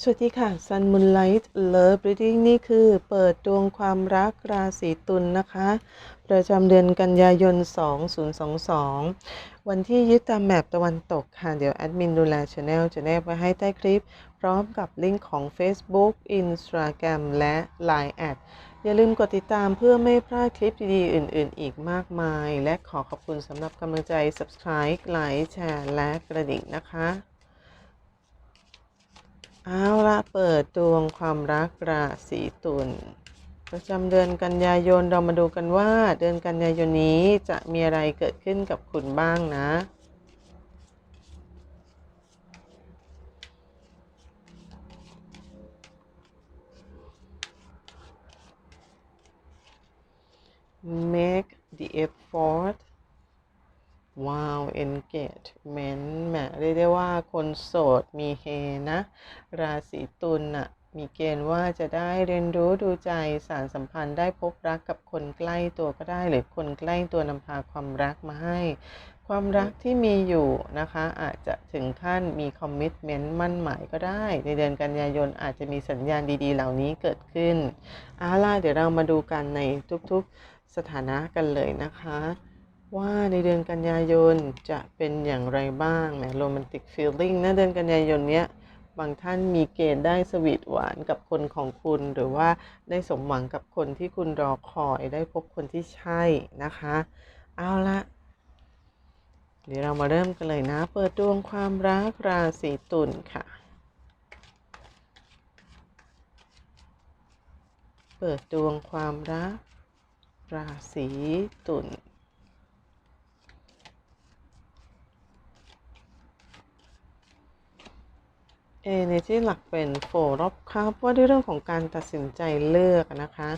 สวัสดีค่ะ Sun Moonlight Love Reading นี่คือเปิดดวงความรักราศีตุลนนะคะ ประจำเดือนกันยายน 2022 วันที่ยึดตามแมปตะวันตกค่ะ เดี๋ยวแอดมินดูแลช anel จะแนบไว้ให้ใต้คลิป พร้อมกับลิงก์ของ Facebook Instagram และ Line แอดอย่าลืมกดติดตามเพื่อไม่พลาดคลิปดีๆ อื่น ๆ อีกมากมาย และขอขอบคุณสำหรับกำลังใจ Subscribe ไลค์แชร์และกระดิ่งนะคะ เอาละเปิดดวงความรักราศีตุลประจำเดือนกันยายนเรามาดูกันว่า เดือนกันยายนนี้จะมีอะไรเกิดขึ้นกับคุณบ้างนะ make the effort ว้าว engagement แหมเรียกได้ว่าคนโสดมีเฮนะ ราศีตุลน่ะ มีเกณฑ์ว่าจะได้เรียนรู้ดูใจสารสัมพันธ์ได้พบรักกับคนใกล้ตัวก็ได้ หรือคนใกล้ตัวนำพาความรักมาให้ ความรักที่มีอยู่นะคะ อาจจะถึงขั้นมีคอมมิชเมนต์มั่นหมายก็ได้ ในเดือนกันยายนอาจจะมีสัญญาณดีๆ เหล่านี้เกิดขึ้นเอาล่ะเดี๋ยวเรามาดูกันในทุกๆสถานะกันเลยนะคะ ว่าในเดือนกันยายนจะเป็นอย่างไรบ้างแหมโรแมนติกฟีลลิ่งนะเดือนกันยายนเนี้ยบางท่านมีเกณฑ์ได้สวีทหวานกับคนของคุณ หรือว่าได้สมหวังกับคนที่คุณรอคอยได้พบคนที่ใช่นะคะ เอาละเดี๋ยวเรามาเริ่มกันเลยนะ เปิดดวงความรักราศีตุลค่ะ เปิดดวงความรักราศีตุล เอเนจีหลักเป็นโฟรอบครับว่าด้วยเรื่องของการตัดสินใจเลือกนะคะ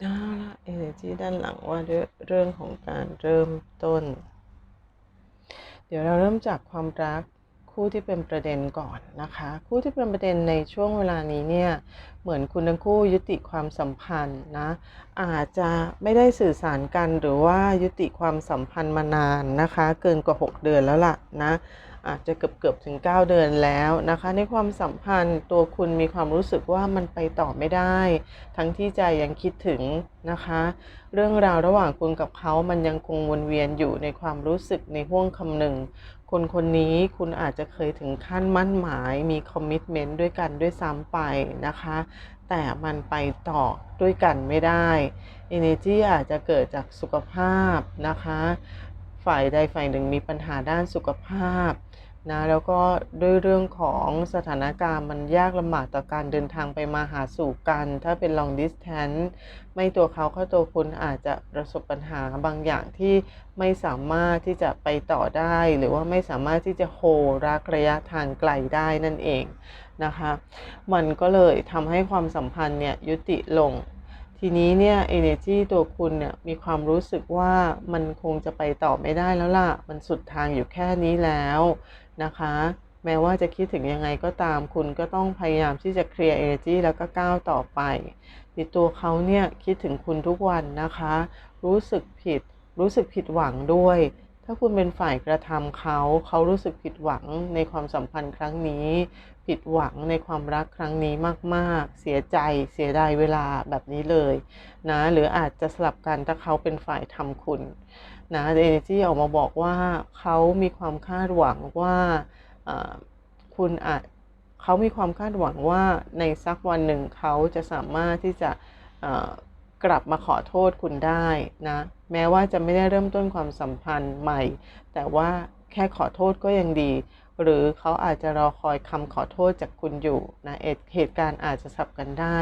เอา ละเอเนจีด้านหลังว่าเรื่องของการเริ่มต้น เดี๋ยวเราเริ่มจากความรักคู่ที่เป็นประเด็นก่อนนะคะ คู่ที่เป็นประเด็นในช่วงเวลานี้เนี่ยเหมือนคุณทั้งคู่ยุติความสัมพันธ์นะอาจจะไม่ได้สื่อสารกันหรือว่ายุติความสัมพันธ์มานานนะคะ เกินกว่า 6 เดือนแล้วล่ะนะ อาจจะเกือบเกือบถึง 9 เดือนแล้วนะคะ ในความสัมพันธ์ตัวคุณมีความรู้สึกว่ามันไปต่อไม่ได้ ทั้งที่ใจยังคิดถึงนะคะ เรื่องราวระหว่างคุณกับเขามันยังคงวนเวียนอยู่ในความรู้สึกในห่วงคำหนึ่งคนคนนี้คุณอาจจะเคยถึงขั้นมั่นหมายมีคอมมิชเมนต์ด้วยกันด้วยซ้ำไปนะคะ แต่มันไปต่อด้วยกันไม่ได้ Energy อาจจะเกิดจากสุขภาพนะคะ ฝ่ายใดฝ่ายหนึ่งมีปัญหาด้านสุขภาพ นะแล้วก็ด้วยเรื่องของสถานการณ์มันยากลำบากต่อการเดินทางไปมาหาสู่กัน ถ้าเป็น long distance ไม่ตัวเขาก็ตัวคุณอาจจะประสบปัญหาบางอย่างที่ไม่สามารถที่จะไปต่อได้ หรือว่าไม่สามารถที่จะโฮรักระยะทางไกลได้นั่นเองนะคะ มันก็เลยทำให้ความสัมพันธ์เนี่ยยุติลงทีนี้เนี่ย energy ตัวคุณเนี่ยมีความรู้สึกว่ามันคงจะไปต่อไม่ได้แล้วล่ะ มันสุดทางอยู่แค่นี้แล้ว นะคะ แม้ว่าจะคิดถึงยังไงก็ตามคุณก็ต้องพยายามที่จะเคลียร์ energy แล้วก็ก้าวต่อไปในตัวเขาเนี่ยคิดถึงคุณทุกวันนะคะ รู้สึกผิด รู้สึกผิดหวังด้วย ถ้าคุณเป็นฝ่ายกระทำเขา เขารู้สึกผิดหวังในความสัมพันธ์ครั้งนี้ ผิดหวังในความรักครั้งนี้มากๆ เสียใจ เสียดายเวลาแบบนี้เลยนะ หรืออาจจะสลับกันถ้าเขาเป็นฝ่ายทำคุณ นะเอเนจีออกมาบอกว่าเขามีความคาดหวังว่าคุณอาจเขามีความคาดหวังว่าในสักวันหนึ่งเขาจะสามารถที่จะกลับมาขอโทษคุณได้นะแม้ว่าจะไม่ได้เริ่มต้นความสัมพันธ์ใหม่ แต่ว่าแค่ขอโทษก็ยังดี หรือเขาอาจจะรอคอยคำขอโทษจากคุณอยู่นะเหตุการณ์อาจจะสับกันได้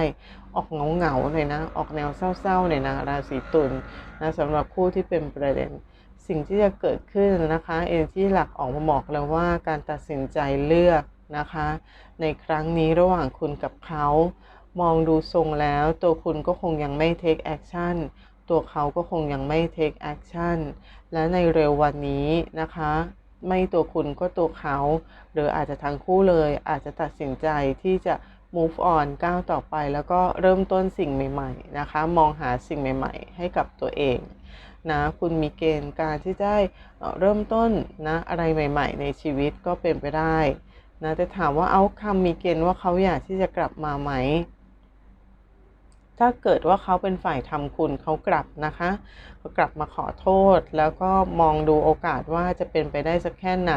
ออกเงาเงาๆเลยนะ ออกแนวเศร้าๆเลยนะราศีตุลนะสำหรับคู่ที่เป็นประเด็น สิ่งที่จะเกิดขึ้นนะคะ เองที่หลักออกมาบอกแล้วว่าการตัดสินใจเลือกนะคะ ในครั้งนี้ระหว่างคุณกับเขามองดูทรงแล้ว ตัวคุณก็คงยังไม่ take action ตัวเขาก็คงยังไม่ take action และในเร็ววันนี้นะคะ ไม่ตัวคุณก็ตัวเขา หรืออาจจะทั้งคู่เลย อาจจะตัดสินใจที่จะ move on ก้าวต่อไป แล้วก็เริ่มต้นสิ่งใหม่ ๆ นะคะ มองหาสิ่งใหม่ ๆ ให้กับตัวเองนะคุณมีเกณฑ์การที่ได้เริ่มต้นนะอะไรใหม่ ๆ ในชีวิตก็เป็นไปได้นะแต่ถามว่าเอาคำมีเกณฑ์ว่าเขาอยากที่จะกลับมาไหม ถ้าเกิดว่าเขาเป็นฝ่ายทำคุณเขากลับนะคะเขากลับมาขอโทษ แล้วก็มองดูโอกาสว่าจะเป็นไปได้สักแค่ไหน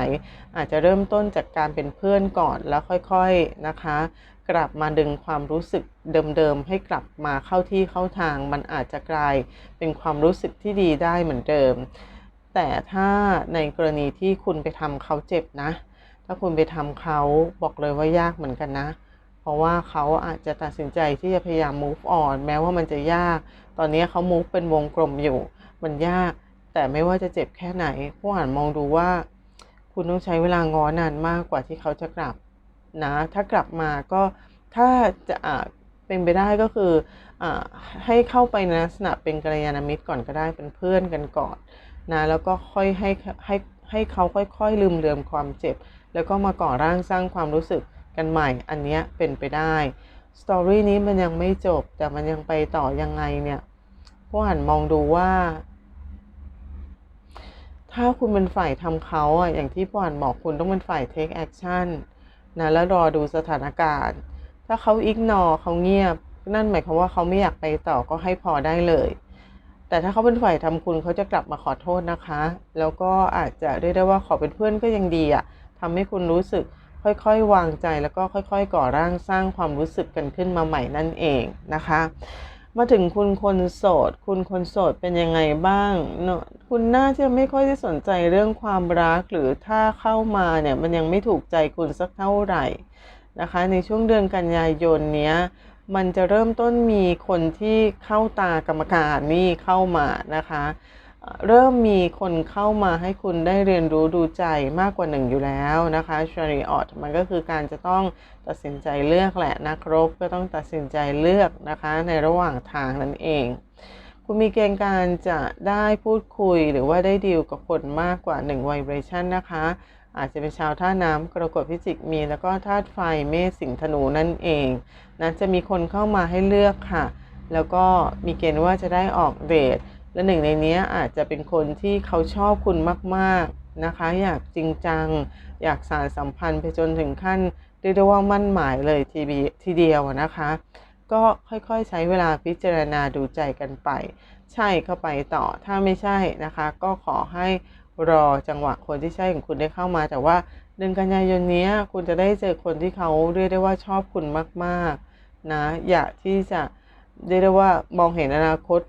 อาจจะเริ่มต้นจากการเป็นเพื่อนก่อนแล้วค่อยๆนะคะ กลับมาดึงความรู้สึกเดิมๆให้กลับมาเข้าที่เข้าทาง มันอาจจะกลายเป็นความรู้สึกที่ดีได้เหมือนเดิม แต่ถ้าในกรณีที่คุณไปทำเขาเจ็บนะ ถ้าคุณไปทำเขาบอกเลยว่ายากเหมือนกันนะ เพราะว่าเขาอาจจะตัดสินใจที่จะพยายาม move on แม้ว่ามันจะยาก ตอนนี้เขา move เป็นวงกลมอยู่ มันยาก แต่ไม่ว่าจะเจ็บแค่ไหนผู้อ่านมองดูว่า คุณต้องใช้เวลางอนานมากกว่าที่เขาจะกลับนะ ถ้ากลับมาก็ถ้าจะเป็นไปได้ก็คืออให้เข้าไปในลักษณะเป็นกัลยาณมิตรก่อนก็ได้เป็นเพื่อนกันก่อนนะแล้วก็ค่อยให้ให้ให้เขาค่อยๆลืมเลือมความเจ็บ แล้วก็มาก่อร่างสร้างความรู้สึก กันใหม่ อันนี้เป็นไปได้สตอรี่นี้มันยังไม่จบ แต่มันยังไปต่อยังไงเนี่ยผู้อ่านมองดูว่า ถ้าคุณเป็นฝ่ายทำเขาอะอย่างที่ผู้อ่านบอกคุณต้องเป็นฝ่าย take action นะแล้วรอดูสถานการณ์ ถ้าเขาอิกนอเขาเงียบ นั่นหมายความว่าเขาไม่อยากไปต่อก็ให้พอได้เลย แต่ถ้าเขาเป็นฝ่ายทำคุณเขาจะกลับมาขอโทษนะคะ แล้วก็อาจจะเรียกได้ว่าขอเป็นเพื่อนก็ยังดีอะทำให้คุณรู้สึก ค่อยๆ วางใจแล้วก็ค่อย ๆ ก่อร่างสร้างความรู้สึกกันขึ้นมาใหม่นั่นเองนะคะ มาถึงคุณคนโสด คุณคนโสดเป็นยังไงบ้างเนาะคุณน่าจะไม่ค่อยได้สนใจเรื่องความรักหรือถ้าเข้ามาเนี่ยมันยังไม่ถูกใจคุณสักเท่าไหร่นะคะ ในช่วงเดือนกันยายนเนี้ยมันจะเริ่มต้นมีคนที่เข้าตากรรมการนี่เข้ามานะคะ เริ่มมีคนเข้ามาให้คุณได้เรียนรู้ดูใจมากกว่าหนึ่งอยู่แล้วนะคะชาริออตมันก็คือการจะต้องตัดสินใจเลือกแหละนักรบก็ต้องตัดสินใจเลือกนะคะในระหว่างทางนั่นเอง คุณมีเกณฑ์การจะได้พูดคุยหรือว่าได้ดีลกับคนมากกว่า1 vibration นะคะ อาจจะเป็นชาวท่าน้ำกรกฎพิจิกมี แล้วก็ธาตุไฟเมษสิงธนูนั่นเองนะจะมีคนเข้ามาให้เลือกค่ะ แล้วก็มีเกณฑ์ว่าจะได้ออกเดท และหนึ่งในนี้อาจจะเป็นคนที่เขาชอบคุณมากๆนะคะ อยากจริงจัง อยากสารสัมพันธ์ไปจนถึงขั้นเรียกได้ว่ามั่นหมายเลยทีทีเดียวนะคะ ก็ค่อยๆใช้เวลาพิจารณาดูใจกันไป ใช่เข้าไปต่อถ้าไม่ใช่นะคะ ก็ขอให้รอจังหวะคนที่ใช่ของคุณได้เข้ามา แต่ว่าเดือนกันยายนนี้คุณจะได้เจอคนที่เขาเรียกได้ว่าชอบคุณมากๆนะอยากที่จะเรียกได้ว่ามองเห็นอนาคต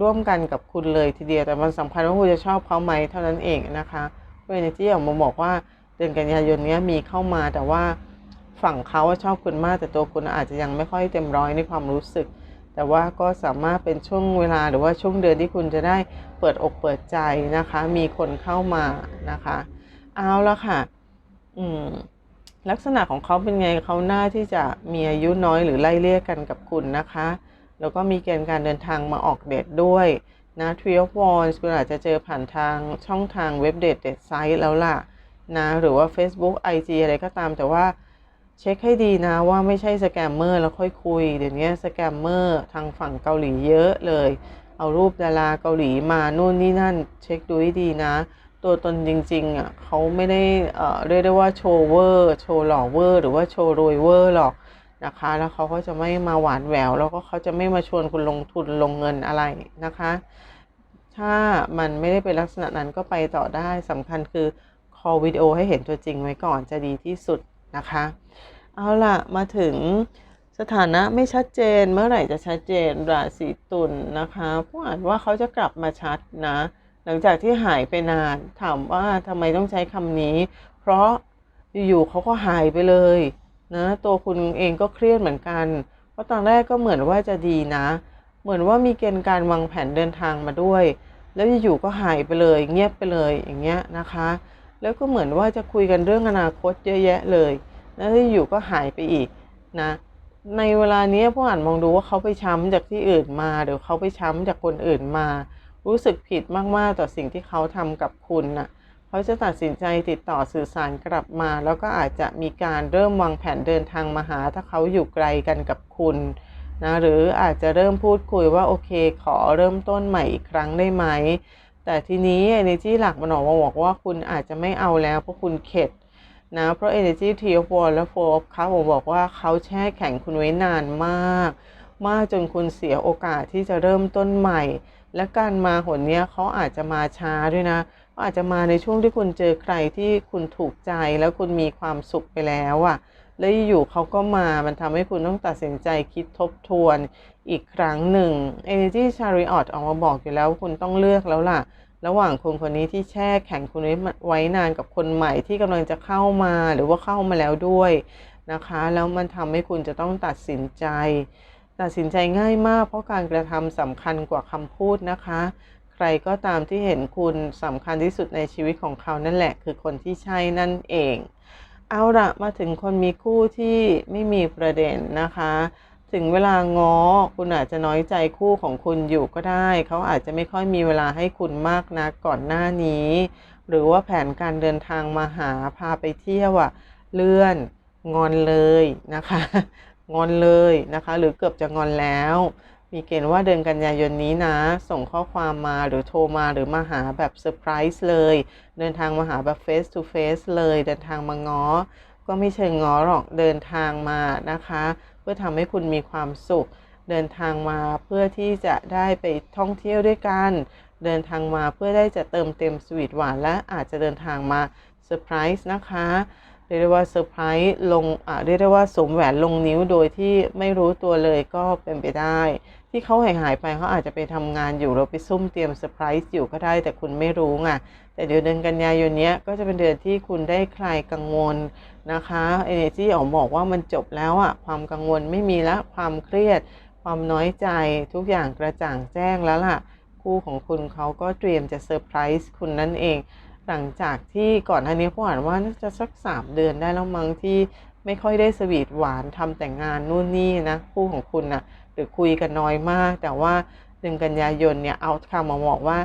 ร่วมกันกับคุณเลยทีเดียวแต่มันสำคัญว่าคุณจะชอบเขาไหมเท่านั้นเองนะคะเวเนจี้ออกมาบอกว่าเดือนกันยายนนี้มีเข้ามาแต่ว่าฝั่งเขาชอบคุณมากแต่ตัวคุณอาจจะยังไม่ค่อยเต็มร้อยในความรู้สึก แต่ว่าก็สามารถเป็นช่วงเวลาหรือว่าช่วงเดือนที่คุณจะได้เปิดอกเปิดใจนะคะ มีคนเข้ามานะคะ เอาละค่ะ อืมลักษณะของเขาเป็นไงเขาหน้าที่จะมีอายุน้อยหรือไล่เลี่ยกันกับคุณนะคะ แล้วก็มีเกณฑ์การเดินทางมาออกเดทด้วยนะ Tree of Wands คุณอาจจะเจอผ่านทางช่องทางเว็บเดทเดทไซต์แล้วล่ะนะหรือว่า Facebook IG อะไรก็ตามแต่ว่าเช็คให้ดีนะว่าไม่ใช่สแกมเมอร์แล้วค่อยคุย เดี๋ยวนี้สแกมเมอร์ทางฝั่งเกาหลีเยอะเลย เอารูปดาราเกาหลีมานู่นนี่นั่น เช็คดูให้ดีนะ ตัวตนจริงๆอะเขาไม่ได้เอ่อเรียกได้ว่าโชว์เวอร์ โชว์หล่อเวอร์ หรือว่าโชว์รวยเวอร์หรอก นะคะ แล้วเขาก็จะไม่มาหวานแหวว แล้วก็เขาจะไม่มาชวนคุณลงทุนลงเงินอะไรนะคะ ถ้ามันไม่ได้เป็นลักษณะนั้นก็ไปต่อได้สำคัญคือคอวิดีโอให้เห็นตัวจริงไว้ก่อนจะดีที่สุดนะคะ เอาล่ะ มาถึงสถานะไม่ชัดเจนเมื่อไหร่จะชัดเจนราศีตุลนนะคะผู้อ่านว่าเขาจะกลับมาชัดนะ หลังจากที่หายไปนานถามว่าทำไมต้องใช้คำนี้ เพราะอยู่ๆเขาก็หายไปเลย นะตัวคุณเองก็เครียดเหมือนกัน เพราะตอนแรกก็เหมือนว่าจะดีนะ เหมือนว่ามีเกณฑ์การวางแผนเดินทางมาด้วย แล้วอยู่ๆก็หายไปเลย เงียบไปเลยอย่างเงี้ยนะคะ แล้วก็เหมือนว่าจะคุยกันเรื่องอนาคตเยอะแยะเลย แล้วอยู่ก็หายไปอีกนะในเวลานี้ผู้อ่านมองดูว่าเขาไปช้ำจากที่อื่นมา หรือเขาไปช้ำจากคนอื่นมา รู้สึกผิดมากๆต่อสิ่งที่เขาทำกับคุณน่ะ เขาจะตัดสินใจติดต่อสื่อสารกลับมา แล้วก็อาจจะมีการเริ่มวางแผนเดินทางมาหา ถ้าเขาอยู่ไกลกันกับคุณนะหรืออาจจะเริ่มพูดคุยว่าโอเค ขอเริ่มต้นใหม่อีกครั้งได้ไหม แต่ทีนี้ energy หลักมันออกมาบอกว่าคุณอาจจะไม่เอาแล้วเพราะคุณเข็ดนะเพราะ energy t of war และ four of cup บอกว่าเขาแช่แข็งคุณไว้นานมาก มากจนคุณเสียโอกาสที่จะเริ่มต้นใหม่ และการมาหนเนี้ยเขาอาจจะมาช้าด้วยนะเอาจจะมาในช่วงที่คุณเจอใครที่คุณถูกใจแล้วคุณมีความสุขไปแล้วอะ่ะแล้วอยู่เขาก็มา มันทำให้คุณต้องตัดสินใจคิดทบทวนอีกครั้งหนึ่ง Energy Chariot ออกมาบอกอยู่แล้วคุณต้องเลือกแล้วล่ะ ระหว่างคนคนนี้ที่แช่แข็งคุณไว้นานกับคนใหม่ที่กำลังจะเข้ามาหรือว่าเข้ามาแล้วด้วยนะคะ แล้วมันทำให้คุณจะต้องตัดสินใจ ตัดสินใจง่ายมากเพราะการกระทำสำคัญกว่าคำพูดนะคะ ใครก็ตามที่เห็นคุณสำคัญที่สุดในชีวิตของเขานั่นแหละ คือคนที่ใช่นั่นเอง เอาละมาถึงคนมีคู่ที่ไม่มีประเด็นนะคะ ถึงเวลาง้อคุณอาจจะน้อยใจคู่ของคุณอยู่ก็ได้ เขาอาจจะไม่ค่อยมีเวลาให้คุณมากนะก่อนหน้านี้ หรือว่าแผนการเดินทางมาหาพาไปเที่ยวอะเลื่อนงอนเลยนะคะ งอนเลยนะคะ หรือเกือบจะงอนแล้ว มีเกณฑ์ว่าเดือนกันยายนนี้นะ ส่งข้อความมาหรือโทรมาหรือมาหาแบบเซอร์ไพรส์เลย เดินทางมาหาแบบ face to face เลย เดินทางมาง้อ ก็ไม่เชิงง้อหรอกเดินทางมานะคะ เพื่อทำให้คุณมีความสุข เดินทางมาเพื่อที่จะได้ไปท่องเที่ยวด้วยกัน เดินทางมาเพื่อได้จะเติมเต็มสวีทหวานและอาจจะเดินทางมาเซอร์ไพรส์นะคะเรียกได้ว่าเซอร์ไพรส์ลงอ่าเรียกได้ว่าสวมแหวนลงนิ้วโดยที่ไม่รู้ตัวเลยก็เป็นไปได้ ที่เขาหายหายไปเขาอาจจะไปทำงานอยู่เราไปซุ่มเตรียมเซอร์ไพรส์อยู่ก็ได้ แต่คุณไม่รู้ไงแต่เดี๋ยวเดือนกันยายนนี้ก็จะเป็นเดือนที่คุณได้คลายกังวลนะคะเอเนจีออกบอกว่ามันจบแล้วอะความกังวลไม่มีละความเครียด ความน้อยใจทุกอย่างกระจ่างแจ้งแล้วล่ะ คู่ของคุณเขาก็เตรียมจะเซอร์ไพรส์คุณนั่นเอง หลังจากที่ก่อนหน้านี้ผู้อ่านว่าน่าจะสักสามเดือนได้แล้วมั้งที่ไม่ค่อยได้สวีทหวานทำแต่งงานนู่นนี่นะคู่ของคุณนะ หรือคุยกันน้อยมาก แต่ว่าเดือนกันยายนเนี่ยเอาคำมาบอกว่า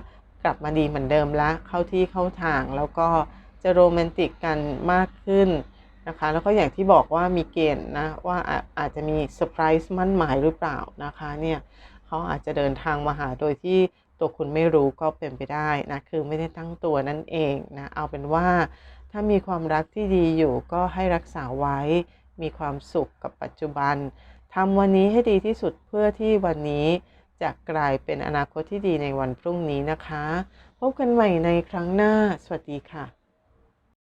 กลับมาดีเหมือนเดิมละเข้าที่เข้าทางแล้วก็จะโรแมนติกกันมากขึ้นนะคะ แล้วก็อย่างที่บอกว่ามีเกณฑ์นะว่าอาจจะมีเซอร์ไพรส์มั่นหมายหรือเปล่านะคะเนี่ยเขาอาจจะเดินทางมาหาโดยที่ตัวคุณไม่รู้ก็เป็นไปได้นะคือไม่ได้ตั้งตัวนั่นเองนะเอาเป็นว่าถ้ามีความรักที่ดีอยู่ก็ให้รักษาไว้ มีความสุขกับปัจจุบัน ทำวันนี้ให้ดีที่สุดเพื่อที่วันนี้จะกลายเป็นอนาคตที่ดีในวันพรุ่งนี้นะคะ พบกันใหม่ในครั้งหน้า สวัสดีค่ะ